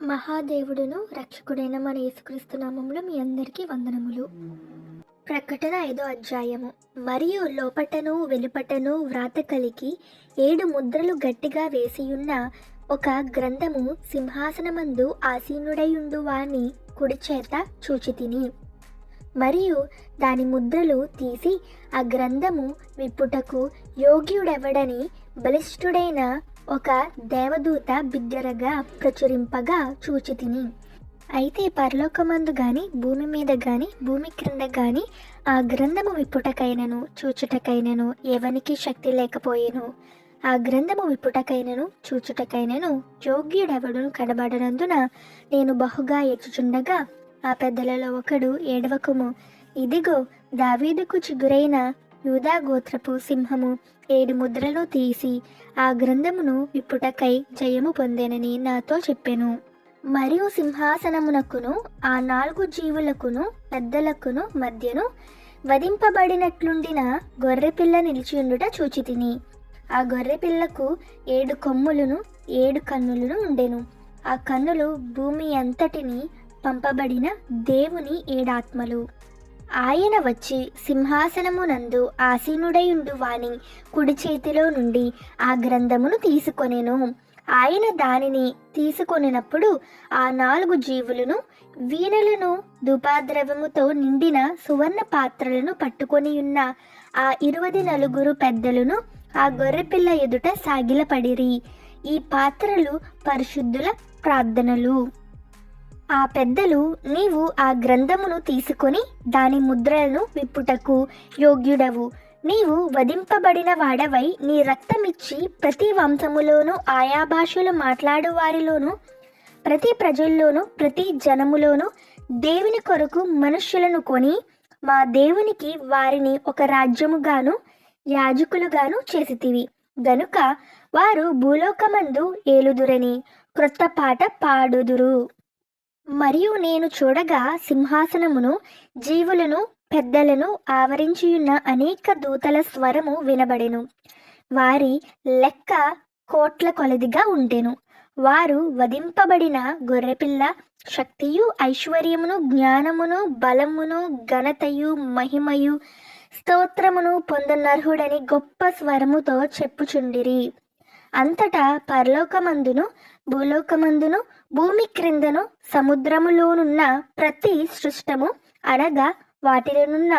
మహాదేవుడును రక్షకుడైన మన యేసుక్రీస్తు నామంలో మీ అందరికీ వందనములు. ప్రకటన ఐదో అధ్యాయము. మరియు లోపటను వెలుపటను వ్రాత కలిగి ఏడు ముద్రలు గట్టిగా వేసియున్న ఒక గ్రంథము సింహాసనమందు ఆసీనుడైయుండు వాని కుడి చేత చూచితిని. మరియు దాని ముద్రలు తీసి ఆ గ్రంథము విప్పుటకు యోగ్యుడెవడని బలిష్ఠుడైన ఒక దేవదూత బిగ్గరగా ప్రచురింపగా చూచితిని. అయితే పరలోకమందు గాని భూమి మీద గాని భూమి క్రింద గాని ఆ గ్రంథము విప్పుటకైనను చూచుటకైనను ఎవనికి శక్తి లేకపోయేను. ఆ గ్రంథము విప్పుటకైనను చూచుటకైనను యోగ్యుడెవడును కనబడనందున నేను బహుగా ఎచ్చుచుండగా ఆ పెద్దలలో ఒకడు ఏడవకుము. ఇదిగో దావీదుకు చిగురైన యూదా గోత్రపు సింహము ఏడు ముద్రలు తీసి ఆ గ్రంథమును విప్పుటకై జయము పొందెనని నాతో చెప్పెను. మరియు సింహాసనమునకును ఆ నాలుగు జీవులకును పెద్దలకును మధ్యను వధింపబడినట్లుండిన గొర్రెపిల్ల నిలిచియుండుట చూచితిని. ఆ గొర్రెపిల్లకు ఏడు కొమ్ములను ఏడు కన్నులను ఉండెను. ఆ కన్నులు భూమి అంతటిని పంపబడిన దేవుని ఏడాత్మలు. ఆయన వచ్చి సింహాసనమునందు ఆసీనుడయుండు వాని కుడి చేతిలో నుండి ఆ గ్రంథమును తీసుకొనెను. ఆయన దానిని తీసుకొనినప్పుడు ఆ నాలుగు జీవులను వీణలను ధూపాద్రవముతో నిండిన సువర్ణ పాత్రలను పట్టుకొని ఉన్న ఆ ఇరువది నలుగురు పెద్దలను ఆ గొర్రెపిల్ల ఎదుట సాగిలపడిరి. ఈ పాత్రలు పరిశుద్ధుల ప్రార్థనలు. ఆ పెద్దలు నీవు ఆ గ్రంథమును తీసుకొని దాని ముద్రలను విప్పుటకు యోగ్యుడవు. నీవు వధింపబడిన వాడవై నీ రక్తమిచ్చి ప్రతి వంశములోనూ ఆయా భాషలు మాట్లాడు వారిలోనూ ప్రతి ప్రజల్లోనూ ప్రతి జనములోనూ దేవుని కొరకు మనుష్యులను కొని మా దేవునికి వారిని ఒక రాజ్యముగాను యాజకులుగాను చేసితివి. గనుక వారు భూలోకమందు ఏలుదురని క్రొత్త పాట పాడుదురు. మరియు నేను చూడగా సింహాసనమును జీవులను పెద్దలను ఆవరించియున్న అనేక దూతల స్వరము వినబడెను. వారి లెక్క కోట్ల కొలదిగా ఉండెను. వారు వధింపబడిన గొర్రెపిల్ల శక్తియు ఐశ్వర్యమును జ్ఞానమును బలమును ఘనతయు మహిమయు స్తోత్రమును పొందనర్హుడని గొప్ప స్వరముతో చెప్పుచుండిరి. అంతటా పరలోకమందును భూలోకమందును భూమి క్రిందను సముద్రములోనున్న ప్రతి సృష్టము అనగా వాటిలోనున్న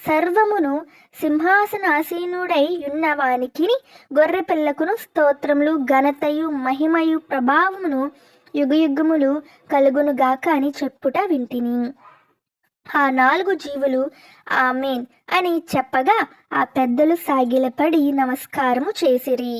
సర్వమును సింహాసనాసీనుడై ఉన్న వానికి గొర్రె పిల్లకును స్తోత్రములు ఘనతయు మహిమయు ప్రభావమును యుగయుగములు కలుగునుగాక అని చెప్పుట వింటిని. ఆ నాలుగు జీవులు ఆమెన్ అని చెప్పగా ఆ పెద్దలు సాగిలపడి నమస్కారము చేసిరి.